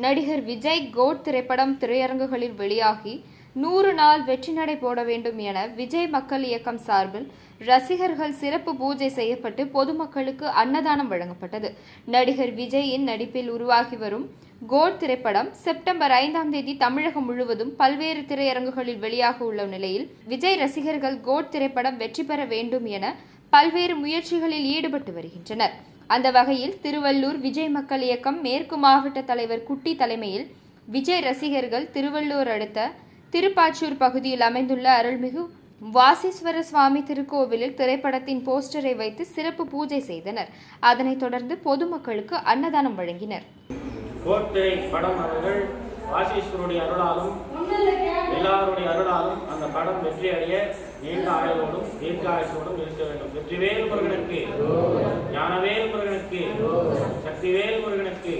நடிகர் விஜய் கோட் திரைப்படம் திரையரங்குகளில் வெளியாகி நூறு நாள் வெற்றி நடை போட வேண்டும் என விஜய் மக்கள் இயக்கம் சார்பில் ரசிகர்கள் சிறப்பு பூஜை செய்யப்பட்டு பொதுமக்களுக்கு அன்னதானம் வழங்கப்பட்டது. நடிகர் விஜயின் நடிப்பில் உருவாகி வரும் கோட் திரைப்படம் செப்டம்பர் ஐந்தாம் தேதி தமிழகம் முழுவதும் பல்வேறு திரையரங்குகளில் வெளியாக உள்ள நிலையில் விஜய் ரசிகர்கள் கோட் திரைப்படம் வெற்றி பெற வேண்டும் என பல்வேறு முயற்சிகளில் ஈடுபட்டு வருகின்றனர். அந்த வகையில் திருவள்ளூர் விஜய் மக்கள் இயக்கம் மேற்கு மாவட்ட தலைவர் குட்டி தலைமையில் விஜய் ரசிகர்கள் திருவள்ளூர் அடுத்த திருப்பாச்சூர் பகுதியில் அமைந்துள்ள அருள்மிகு வாசீஸ்வர சுவாமி திருக்கோவிலில் திரைப்படத்தின் போஸ்டரை வைத்து சிறப்பு பூஜை செய்தனர். அதனைத் தொடர்ந்து பொதுமக்களுக்கு அன்னதானம் வழங்கினர். கோட்டை படம் அவர்கள் வாசீஸ்வருடைய அருளாலும் எல்லாருடைய அருளாலும் அந்த படம் வெற்றி அடைய நீண்ட ஆயுளோடும் தீர்க்க ஆயுசோடும் இருக்க வேண்டும். வெற்றிவேல் முருகனுக்கு ஞானவேல் முருகனுக்கு சக்திவேல் முருகனுக்கு